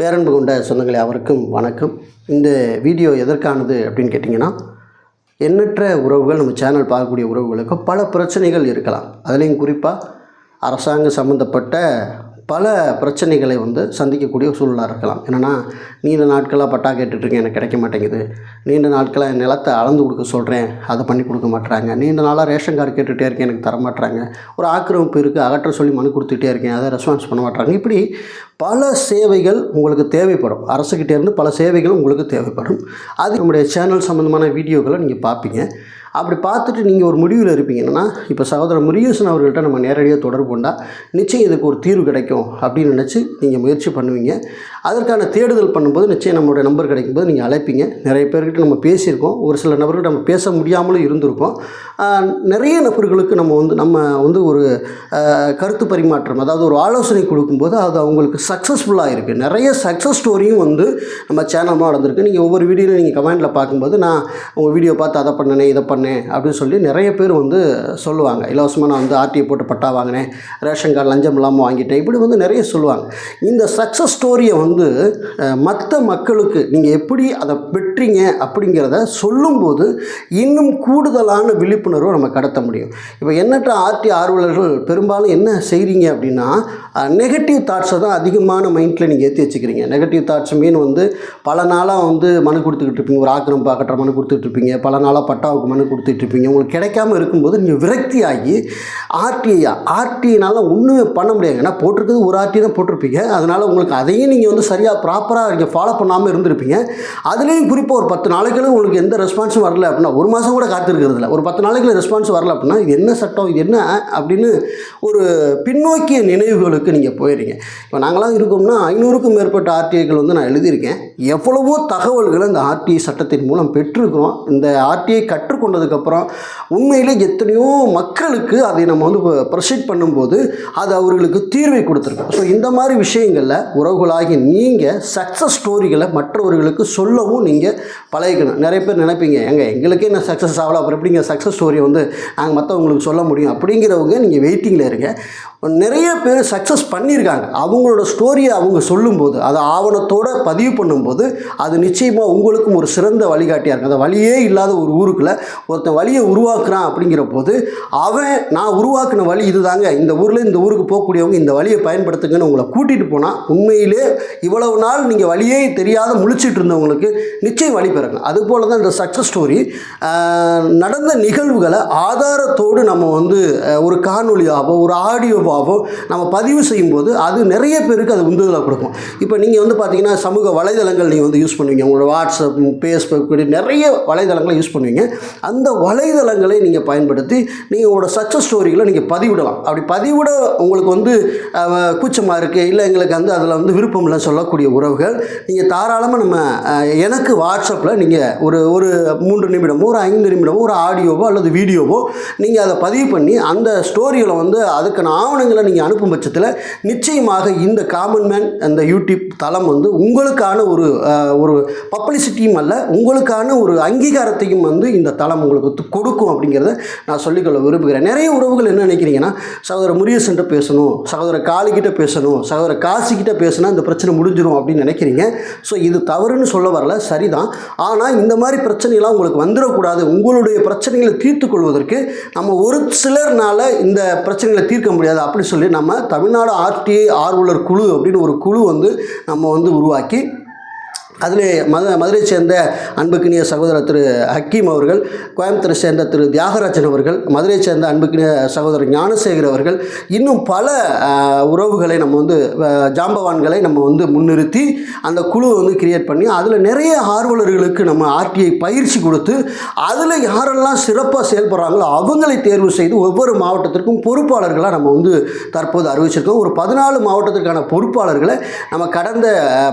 பேரன்பு கொண்ட சொந்தங்களே அவருக்கும் வணக்கம். இந்த வீடியோ எதற்கானது அப்படின்னு கேட்டிங்கன்னா எண்ணற்ற உறவுகள் நம்ம சேனல் பார்க்கக்கூடிய உறவுகளுக்கு பல பிரச்சனைகள் இருக்கலாம். அதுலேயும் குறிப்பாக அரசாங்கம் சம்மந்தப்பட்ட பல பிரச்சனைகளை வந்து சந்திக்கக்கூடிய சூழலாக இருக்கலாம். என்னென்னா நீண்ட நாட்களாக பட்டா கேட்டுட்ருக்கேன் எனக்கு கிடைக்க மாட்டேங்குது. நீண்ட நாட்களாக என் நிலத்தை அளந்து கொடுக்க சொல்கிறேன் அதை பண்ணி கொடுக்க மாட்டுறாங்க நீண்ட நாளாக ரேஷன் கார்டு கேட்டுகிட்டே இருக்கேன் எனக்கு தர மாட்டுறாங்க ஒரு ஆக்கிரமிப்பு இருக்குது அகற்ற சொல்லி மனு கொடுத்துட்டே இருக்கேன் அதை ரெஸ்பான்ஸ் பண்ண மாட்டுறாங்க இப்படி பல சேவைகள் உங்களுக்கு தேவைப்படும். அரசுக்கிட்டேருந்து பல சேவைகள் உங்களுக்கு தேவைப்படும். அது நம்முடைய சேனல் சம்மந்தமான வீடியோக்களை நீங்கள் பார்ப்பீங்க அப்படி பார்த்துட்டு நீங்கள் ஒரு முடிவில் இருப்பீங்க. இப்போ சகோதரர் முருகேசன் அவர்கள்ட்ட நம்ம நேரடியாக தொடர்பு கொண்டால் நிச்சயம் இதுக்கு ஒரு தீர்வு கிடைக்கும் அப்படின்னு நினச்சி நீங்கள் முயற்சி பண்ணுவீங்க. அதற்கான தேடுதல் பண்ணும்போது நிச்சயம் நம்மளுடைய நம்பர் கிடைக்கும்போது நீங்கள் அழைப்பீங்க. நிறைய பேர்கிட்ட நம்ம பேசியிருக்கோம். ஒரு சில நபர்கிட்ட நம்ம பேச முடியாமலும் இருந்திருக்கோம். நிறைய நபர்களுக்கு நம்ம வந்து நம்ம வந்து ஒரு கருத்து பரிமாற்றம் அதாவது ஒரு ஆலோசனை கொடுக்கும்போது அது அவங்களுக்கு சக்ஸஸ்ஃபுல்லாக இருக்குது நிறைய சக்ஸஸ் ஸ்டோரியும் வந்து நம்ம சேனல் நடந்திருக்கு நீங்கள் ஒவ்வொரு வீடியோவில் நீங்கள் கமெண்டில் பார்க்கும்போது நான் உங்கள் வீடியோ பார்த்து அதை பண்ணனே இதை பண்ணேன் அப்படின்னு சொல்லி நிறைய பேர் வந்து சொல்லுவாங்க. இலவசமாக நான் வந்து ஆர்டிஐ போட்டு பட்டா வாங்கினேன். ரேஷன் கார்டு லஞ்சம் இல்லாமல் வாங்கிட்டேன். இப்படி வந்து நிறைய சொல்லுவாங்க. இந்த சக்ஸஸ் ஸ்டோரியை வந்து மற்ற மக்களுக்கு நீங்கள் எப்படி அதை பெற்றீங்க அப்படிங்கிறத சொல்லும்போது இன்னும் கூடுதலான விழிப்புணர்வை நம்ம கடத்த முடியும். இப்போ எண்ணற்ற ஆர்டி ஆர்வலர்கள் பெரும்பாலும் என்ன செய்கிறீங்க அப்படின்னா நெகட்டிவ் தாட்ஸை தான் அதிகமான மைண்டில் நீங்கள் ஏற்றி வச்சுக்கிறீங்க. நெகட்டிவ் தாட்ஸ் மீன் வந்து பல நாளாக வந்து மனு கொடுத்துக்கிட்டு இருப்பீங்க. ஒரு ஆக்கிரம் பார்க்கற மனு கொடுத்துட்டு இருப்பீங்க. பல நாளாக பட்டாவுக்கு மனு கொடுத்துட்ருப்பீங்க. உங்களுக்கு கிடைக்காம இருக்கும்போது நீங்கள் விரக்தி ஆகி ஆர்டிஐ ஆர்டிஐனால ஒன்றுமே பண்ண முடியாது. ஏன்னா போட்டிருக்கிறது ஒரு ஆர்டி தான் போட்டிருப்பீங்க. அதனால் உங்களுக்கு அதையும் நீங்கள் வந்து சரியாக ப்ராப்பராக நீங்கள் ஃபாலோ பண்ணாமல் இருந்திருப்பீங்க. அதுலேயும் குறிப்பாக ஒரு பத்து நாளைக்குள்ள உங்களுக்கு எந்த ரெஸ்பான்ஸும் வரல அப்படின்னா ஒரு மாதம் கூட காத்திருக்கிறதுல ஒரு பத்து நாளைக்குள்ள ரெஸ்பான்ஸ் வரல அப்படின்னா இது என்ன சட்டம் இது என்ன அப்படின்னு ஒரு பின்னோக்கிய நினைவுகளுக்கு நீங்கள் போயிடுறீங்க இப்போ நாங்களாம் இருக்கோம்னா ஐநூறுக்கும் மேற்பட்ட ஆர்டிஐக்கள் வந்து நான் எழுதியிருக்கேன். எவ்வளவோ தகவல்களை இந்த ஆர்டிஐ சட்டத்தின் மூலம் பெற்றிருக்கிறோம். இந்த ஆர்டிஐ போனதுக்கப்புறம் உண்மையிலே எத்தனையோ மக்களுக்கு அதை நம்ம வந்து ப்ரொசீட் பண்ணும்போது அது அவர்களுக்கு தீர்வை கொடுத்துருக்கோம் ஸோ இந்த மாதிரி விஷயங்களில் உறவுகளாகி நீங்கள் சக்ஸஸ் ஸ்டோரிகளை மற்றவர்களுக்கு சொல்லவும் நீங்கள் பழகிக்கணும். நிறைய பேர் நினைப்பீங்க எங்க எங்களுக்கே என்ன சக்ஸஸ் ஆகலாம் அப்புறம் எப்படிங்க சக்ஸஸ் ஸ்டோரியை வந்து நாங்கள் மற்றவங்களுக்கு சொல்ல முடியும்? அப்படிங்கிறவங்க நீங்கள் வெயிட்டிங்கில் இருங்க. நிறைய பேர் சக்ஸஸ் பண்ணியிருக்காங்க. அவங்களோட ஸ்டோரியை அவங்க சொல்லும்போது அதை ஆவணத்தோடு பதிவு பண்ணும்போது அது நிச்சயமாக உங்களுக்கும் ஒரு சிறந்த வழிகாட்டியாக இருக்கும். அந்த வழியே இல்லாத ஒரு ஊருக்குள்ள ஒருத்தன் வழியை உருவாக்குறான் அப்படிங்கிற போது அவன் நான் உருவாக்கின வழி இதுதாங்க. இந்த ஊரில் இந்த ஊருக்கு போகக்கூடியவங்க இந்த வழியை பயன்படுத்துங்கன்னு உங்களை கூட்டிகிட்டு போனால் உண்மையிலே இவ்வளவு நாள் நீங்கள் வழியே தெரியாத முழிச்சிட்டு இருந்தவங்களுக்கு நிச்சயம் வழி பெறுங்க அதுபோல் தான் இந்த சக்ஸஸ் ஸ்டோரி நடந்த நிகழ்வுகளை ஆதாரத்தோடு நம்ம வந்து ஒரு காணொலியாகவோ ஒரு ஆடியோவாவோ நம்ம பதிவு செய்யும்போது அது நிறைய பேருக்கு அது உந்துதலாக கொடுக்கும். இப்போ நீங்கள் வந்து பார்த்தீங்கன்னா சமூக வலைதளங்கள் நீங்கள் வந்து யூஸ் பண்ணுவீங்க. உங்களோட வாட்ஸ்அப் ஃபேஸ்புக் இப்படி நிறைய வலைதளங்களை யூஸ் பண்ணுவீங்க. அந்த வலைதளங்களை நீங்கள் பயன்படுத்தி நீங்கள் உங்களோட சக்ஸஸ் ஸ்டோரிகளை நீங்கள் பதிவிடலாம். அப்படி பதிவிட உங்களுக்கு வந்து கூச்சமாக இருக்குது இல்லை எங்களுக்கு வந்து அதில் வந்து விருப்பம் இல்லை சொல்லக்கூடிய உறவுகள் நீங்கள் தாராளமாக நம்ம எனக்கு வாட்ஸ்அப்பில் நீங்கள் ஒரு ஒரு மூன்று நிமிடமோ ஒரு ஐந்து நிமிடமோ ஒரு ஆடியோவோ அல்லது வீடியோவோ நீங்கள் அதை பதிவு பண்ணி அந்த ஸ்டோரிகளை வந்து அதுக்கான ஆவணங்களை நீங்கள் அனுப்பும் பட்சத்தில் நிச்சயமாக இந்த காமன் மேன் அந்த யூடியூப் தளம் வந்து உங்களுக்கான ஒரு ஒரு பப்ளிசிட்டியும் அல்ல உங்களுக்கான ஒரு அங்கீகாரத்தையும் வந்து இந்த தளம் உங்களுக்கு கொடுக்கும் அப்படிங்கிறத நான் சொல்லிக்கொள்ள விரும்புகிறேன். நிறைய உறவுகள் என்ன நினைக்கிறீங்கன்னா சகோதர முரியசன்ட்ட பேசணும் சகோதர காளிக்கிட்ட பேசணும் சகோதர காசிக்கிட்ட பேசினா இந்த பிரச்சனை முடிஞ்சிடும் அப்படின்னு நினைக்கிறீங்க. ஸோ இது தவறுன்னு சொல்ல வரல சரிதான். ஆனால் இந்த மாதிரி பிரச்சனைலாம் உங்களுக்கு வந்துடக்கூடாது. உங்களுடைய பிரச்சனைகளை தீர்த்து கொள்வதற்கு நம்ம ஒரு சிலர்னால இந்த பிரச்சனைகளை தீர்க்க முடியாது. அப்படி சொல்லி நம்ம தமிழ்நாடு ஆர்டிஐ ஆர்வலர் குழு அப்படின்னு ஒரு குழு வந்து நம்ம வந்து உருவாக்கி அதில் மது மதுரை சேர்ந்த அன்புக்கினிய சகோதரர் திரு ஹக்கீம் அவர்கள் கோயம்புத்தூரை சேர்ந்த திரு தியாகராஜன் அவர்கள் மதுரை சேர்ந்த அன்புக்கினிய சகோதரர் ஞானசேகர் அவர்கள் இன்னும் பல உறவுகளை நம்ம வந்து ஜாம்பவான்களை நம்ம வந்து முன்னிறுத்தி அந்த குழுவை வந்து கிரியேட் பண்ணி அதில் நிறைய ஆர்வலர்களுக்கு நம்ம ஆர்டிஐ பயிற்சி கொடுத்து அதில் யாரெல்லாம் சிறப்பாக செயல்படுறாங்களோ அவங்களை தேர்வு செய்து ஒவ்வொரு மாவட்டத்திற்கும் பொறுப்பாளர்களாக நம்ம வந்து தற்போது அறிவிச்சிருக்கோம். ஒரு பதினாலு மாவட்டத்திற்கான பொறுப்பாளர்களை நம்ம கடந்த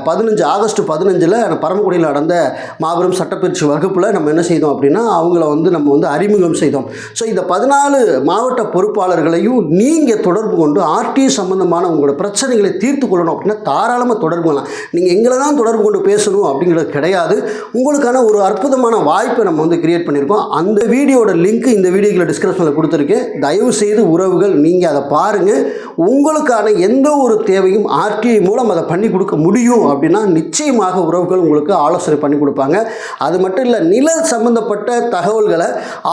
பதினஞ்சு ஆகஸ்ட் பதினஞ்சில் பரமக்குடியில் நடந்த மாபெரும் சட்டப்பயிற்சி வகுப்பில் நம்ம என்ன செய்தோம் அப்படின்னா அவங்கள வந்து நம்ம வந்து அறிமுகம் செய்தோம். ஸோ இந்த பதினாலு மாவட்ட பொறுப்பாளர்களையும் நீங்கள் தொடர்பு கொண்டு ஆர்டி சம்பந்தமான உங்களோட பிரச்சனைகளை தீர்த்து கொள்ளணும் அப்படின்னா தாராளமாக தொடர்பு கொள்ளலாம். நீங்கள் எங்களை தான் தொடர்பு கொண்டு பேசணும் அப்படிங்கிறது கிடையாது. உங்களுக்கான ஒரு அற்புதமான வாய்ப்பை நம்ம வந்து கிரியேட் பண்ணியிருக்கோம். அந்த வீடியோட லிங்க் இந்த வீடியோக்கில் டிஸ்கிரிப்ஷனில் கொடுத்துருக்கேன். தயவு செய்து உறவுகள் நீங்கள் அதை பாருங்கள் உங்களுக்கான எந்த ஒரு தேவையும் ஆர்டிஐ மூலம் அதை பண்ணி கொடுக்க முடியும் அப்படின்னா நிச்சயமாக உறவு உறவுகள் உங்களுக்கு ஆலோசனை பண்ணி கொடுப்பாங்க. அது மட்டும் இல்லை நில சம்பந்தப்பட்ட தகவல்களை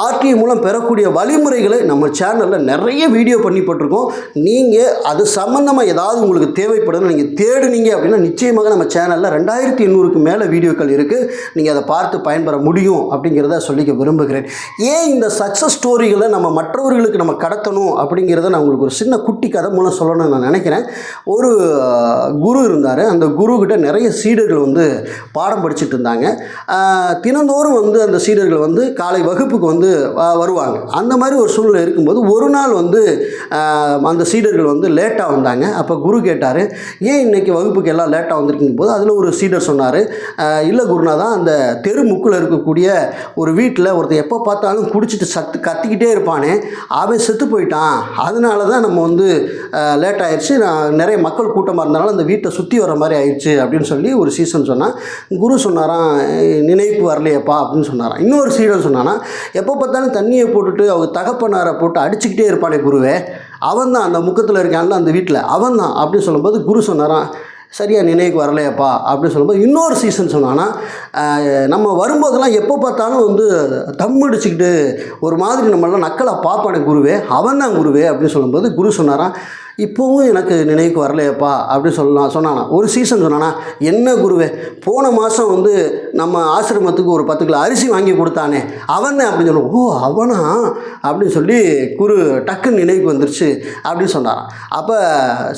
ஆர்டிஐ மூலம் பெறக்கூடிய வழிமுறைகளை நம்ம சேனலில் நிறைய வீடியோ பண்ணி போட்டிருக்கோம். நீங்கள் அது சம்மந்தமாக ஏதாவது உங்களுக்கு தேவைப்படுதுன்னு நீங்கள் தேடுனீங்க அப்படின்னா நிச்சயமாக நம்ம சேனலில் ரெண்டாயிரத்தி எண்ணூறுக்கு மேலே வீடியோக்கள் இருக்குது நீங்கள் அதை பார்த்து பயன்பெற முடியும் அப்படிங்கிறத சொல்லிக்க விரும்புகிறேன். ஏன் இந்த சக்ஸஸ் ஸ்டோரிகளை நம்ம மற்றவர்களுக்கு நம்ம கடத்தணும் அப்படிங்கிறத நான் உங்களுக்கு ஒரு சின்ன குட்டி கதை மூலம் சொல்லணும்னு நான் நினைக்கிறேன். ஒரு குரு இருந்தார். அந்த குரு கிட்ட நிறைய சீடர்கள் வந்து பாடம் படிச்சுட்டு இருந்தாங்க. தினந்தோறும் வந்து அந்த சீடர்கள் வந்து காலை வகுப்புக்கு வந்து வருவாங்க. அந்த மாதிரி ஒரு சூழ்நிலை இருக்கும்போது ஒரு நாள் வந்து அந்த சீடர்கள் வந்து லேட்டாக வந்தாங்க. அப்போ குரு கேட்டார் ஏன் இன்னைக்கு வகுப்புக்கு எல்லாம் லேட்டாக வந்திருக்கும் போது அதில் ஒரு சீடர் சொன்னார் இல்லை குருனா தான் அந்த தெரு முக்கில் இருக்கக்கூடிய ஒரு வீட்டில் ஒருத்தர் எப்போ பார்த்தாலும் குடிச்சிட்டு சத்து கத்திக்கிட்டே இருப்பானே. அவன் செத்து போயிட்டான். அதனால தான் நம்ம வந்து லேட் ஆயிடுச்சு நான் நிறைய மக்கள் கூட்டமாக இருந்தனால அந்த வீட்டை சுற்றி வர மாதிரி ஆயிடுச்சு அப்படின்னு சொல்லி ஒரு சீசன் சொன்னான் குரு சொன்னாராம் "ஏய், நினைப்பு வரலையேப்பா அப்படின்னு சொன்னாராம் இன்னொரு சீடன் சொன்னான்னா எப்போ பார்த்தாலும் தண்ணியை போட்டுட்டு அவங்க தகப்பனாரை போட்டு அடிச்சுக்கிட்டே இருப்பானே குருவே அவன் தான் அந்த முக்கத்தில் இருக்கான்ல அந்த வீட்டில் அவன் தான் அப்படின்னு சொல்லும்போது குரு சொன்னாராம் சரியாக நினைவுக்கு வரலையப்பா அப்படின்னு சொல்லும்போது இன்னொரு சீசன் சொன்னான்னா நம்ம வரும்போதெல்லாம் எப்போ பார்த்தாலும் வந்து தம் அடிச்சுக்கிட்டு ஒரு மாதிரி நம்மளாம் நக்கலை பார்ப்பானே குருவே அவன் தான் குருவே அப்படின்னு சொல்லும்போது குரு சொன்னாரான் இப்போவும் எனக்கு நினைவுக்கு வரலையப்பா அப்படின்னு சொல்லலாம். சொன்னானா. ஒரு சீசன் சொன்னானா என்ன குருவே போன மாதம் வந்து நம்ம ஆசிரமத்துக்கு ஒரு பத்து கிலோ அரிசி வாங்கி கொடுத்தானே அவன் அப்படின்னு சொல்லி ஓ அவனா? அப்படின்னு சொல்லி குரு டக்குன்னு நினைவுக்கு வந்துருச்சு அப்படின்னு சொன்னாராம். அப்போ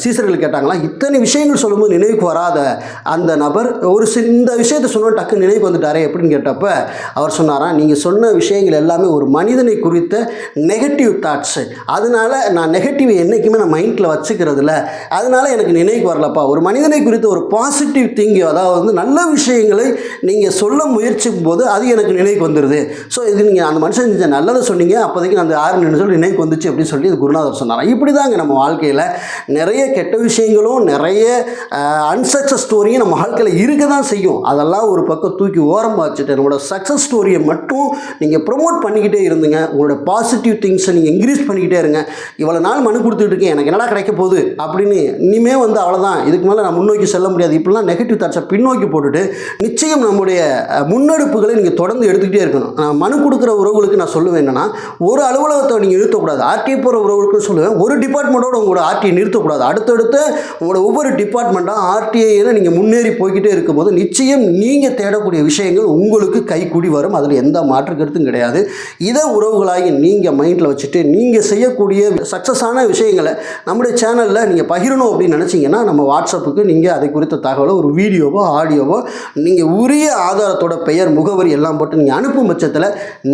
சீசர்கள் கேட்டாங்களா இத்தனை விஷயங்கள் சொல்லும்போது நினைவுக்கு வராத அந்த நபர் ஒரு சி இந்த விஷயத்தை சொன்னால் டக்குன்னு நினைவுக்கு வந்துட்டாரே எப்படின்னு கேட்டப்ப அவர் சொன்னாராம் நீங்கள் சொன்ன விஷயங்கள் எல்லாமே ஒரு மனிதனை குறித்த நெகட்டிவ் தாட்ஸு அதனால நான் நெகட்டிவ் என்றைக்குமே நான் மைண்டில் வச்சுக்கிறது இல்லை அதனால எனக்கு நினைவுக்கு வரலப்பா. ஒரு மனிதனை குறித்த ஒரு பாசிட்டிவ் திங்க் அதாவது வந்து நல்ல விஷயங்களை நீங்கள் நீங்கள் சொல்ல முயற்சிக்கும் போது அது எனக்கு நினைவுக்கு வந்துடுது ஸோ இது நீங்கள் அந்த மனுஷன் செஞ்ச நல்லதை சொன்னீங்க அப்போதைக்கு நான் அந்த ஆறு சொல்லி நினைவுக்கு வந்துச்சு அப்படின்னு சொல்லி இது குருநாதர் சொன்னார். இப்படி தாங்க நம்ம வாழ்க்கையில் நிறைய கெட்ட விஷயங்களும் நிறைய அன்சக்சஸ் ஸ்டோரியும் நம்ம வாழ்க்கையில் இருக்க தான் செய்யும். அதெல்லாம் ஒரு பக்கம் தூக்கி ஓரமாக வச்சுட்டு நம்மளோட சக்ஸஸ் ஸ்டோரியை மட்டும் நீங்கள் ப்ரொமோட் பண்ணிக்கிட்டே இருந்துங்க. உங்களோட பாசிட்டிவ் திங்ஸை நீங்கள் இன்க்ரீஸ் பண்ணிக்கிட்டே இருங்க. இவ்வளோ நாள் மனு கொடுத்துட்டு இருக்கேன் எனக்கு என்னடா கிடைக்க போகுது அப்படின்னு இனிமே வந்து அவ்வளோதான் இதுக்கு மேலே நான் முன்னோக்கி செல்ல முடியாது. இப்படிலாம் நெகட்டிவ் தாட்ஸை பின்னோக்கி போட்டுட்டு நிச்சயம் நம்முடைய அதனுடைய முன்னெடுப்புகளை நீங்கள் தொடர்ந்து எடுத்துக்கிட்டே இருக்கணும். நான் மனு கொடுக்குற உறவுகளுக்கு நான் சொல்லுவேன் என்னென்னா ஒரு அலுவலகத்தை நீங்கள் நிறுத்தக்கூடாது. ஆர்டிஐ போகிற உறவுகளுக்கு சொல்லுவேன். ஒரு டிபார்ட்மெண்ட்டோட உங்களோட ஆர்டிஐ நிறுத்தக்கூடாது. அடுத்தடுத்து உங்களோட ஒவ்வொரு டிபார்ட்மெண்ட்டாக ஆர்டிஐயில் நீங்கள் முன்னேறி போய்கிட்டே இருக்கும்போது நிச்சயம் நீங்கள் தேடக்கூடிய விஷயங்கள் உங்களுக்கு கைக்கூடி வரும். அதில் எந்த மாற்று கருத்தும் கிடையாது. இதை உறவுகளாகி நீங்கள் மைண்டில் வச்சுட்டு நீங்கள் செய்யக்கூடிய சக்ஸஸான விஷயங்களை நம்முடைய சேனலில் நீங்கள் பகிரணும் அப்படின்னு நினச்சிங்கன்னா நம்ம வாட்ஸ்அப்புக்கு நீங்கள் அதை குறித்த தகவலை ஒரு வீடியோவோ ஆடியோவோ நீங்கள் உரிய ஆதாரத்தோட பெயர் முகவரி எல்லாம் போட்டு நீங்கள் அனுப்பும் பட்சத்தில்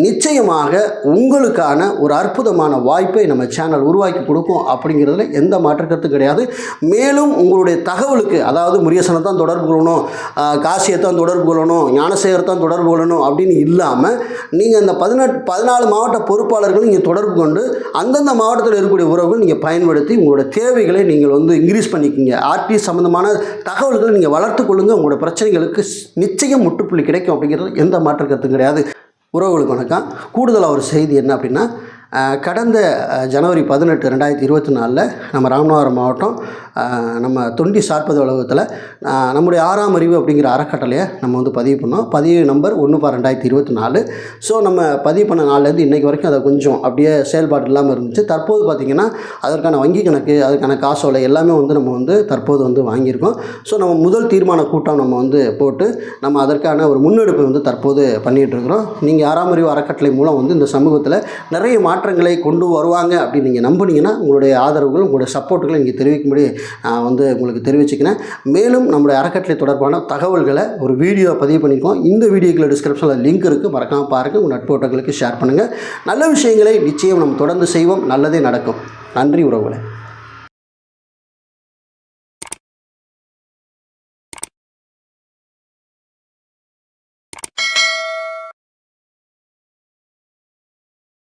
நிச்சயமாக உங்களுக்கான ஒரு அற்புதமான வாய்ப்பை நம்ம சேனல் உருவாக்கி கொடுக்கும் அப்படிங்கிறதுல எந்த மாற்றக்கருத்தும் கிடையாது. மேலும் உங்களுடைய தகவலுக்கு அதாவது முரியசனை தான் தொடர்பு கொள்ளணும் காசியை தான் தொடர்பு கொள்ளணும் ஞானசேகர் தான் தொடர்பு கொள்ளணும் அப்படின்னு இல்லாமல் நீங்கள் அந்த பதினெட்டு பதினாலு மாவட்ட பொறுப்பாளர்கள் நீங்கள் தொடர்பு கொண்டு அந்தந்த மாவட்டத்தில் இருக்கக்கூடிய உறவுகள் நீங்கள் பயன்படுத்தி உங்களோட தேவைகளை நீங்கள் வந்து இன்க்ரீஸ் பண்ணிக்கிங்க. ஆர்டி சம்மந்தமான தகவல்களை நீங்கள் வளர்த்து கொள்ளுங்கள் உங்களோட பிரச்சனைகளுக்கு நிச்சயம் முற்றுப்புள்ளி கிடைக்கும் அப்படிங்கிறது எந்த மாற்று கருத்தும் கிடையாது. உறவுகளுக்கு வணக்கம். கூடுதலாக ஒரு செய்தி என்ன அப்படின்னா கடந்த ஜனவரி பதினெட்டு ரெண்டாயிரத்தி இருபத்தி நாலில் நம்ம ராமநாதபுரம் மாவட்டம் நம்ம தொண்டி சார்பது உலகத்தில் நம்முடைய ஆறாம் அறிவு அப்படிங்கிற அறக்கட்டளையை நம்ம வந்து பதிவு பண்ணோம். பதிவு நம்பர் ஒன்று பா ரெண்டாயிரத்தி இருபத்தி நாலு. ஸோ நம்ம பதிவு பண்ண நாள்லேருந்து இன்றைக்கு வரைக்கும் அதை கொஞ்சம் அப்படியே செயல்பாடு இல்லாமல் இருந்துச்சு. தற்போது பார்த்திங்கன்னா அதற்கான வங்கி கணக்கு அதற்கான காசோலை எல்லாமே வந்து நம்ம வந்து தற்போது வந்து வாங்கியிருக்கோம். ஸோ நம்ம முதல் தீர்மான கூட்டம் நம்ம வந்து போட்டு நம்ம அதற்கான ஒரு முன்னெடுப்பை வந்து தற்போது பண்ணிகிட்டு இருக்கிறோம். நீங்கள் ஆறாம் அறிவு அறக்கட்டளை மூலம் வந்து இந்த சமூகத்தில் நிறைய மாற்றங்களை கொண்டு வருவாங்க அப்படின்னு நீங்கள் நம்புனீங்கன்னா உங்களுடைய ஆதரவுகள் உங்களுடைய சப்போர்ட்டுகளை இங்கே தெரிவிக்கும்படி நான் வந்து உங்களுக்கு தெரிவிச்சுக்கிறேன். மேலும் நம்முடைய அறக்கட்டளை தொடர்பான தகவல்களை ஒரு வீடியோ பதிவு பண்ணியிருக்கோம். இந்த வீடியோக்குள்ள டிஸ்கிரிப்ஷனில் லிங்க் இருக்குது மறக்காமல் பாருங்கள் உங்கள் நட்போட்டங்களுக்கு ஷேர் பண்ணுங்கள் நல்ல விஷயங்களை நிச்சயம் நம்ம தொடர்ந்து செய்வோம். நல்லதே நடக்கும். நன்றி உறவுகளை.